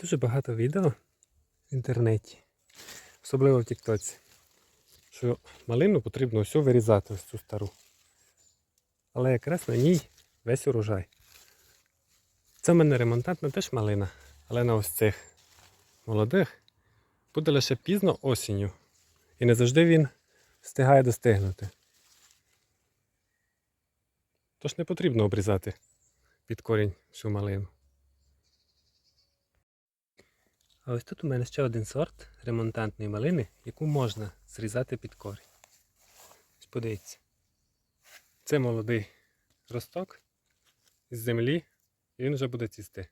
Дуже багато відео в інтернеті, особливо в Тіктоці, що малину потрібно все вирізати, ось цю стару. Але якраз на ній весь урожай. Це в мене ремонтантна теж малина, але на ось цих молодих буде лише пізно осінню. І не завжди він встигає достигнути. Тож не потрібно обрізати під корінь всю малину. А ось тут у мене ще один сорт ремонтантної малини, яку можна зрізати під корінь. Ось подивіться. Це молодий росток з землі, і він вже буде цісти.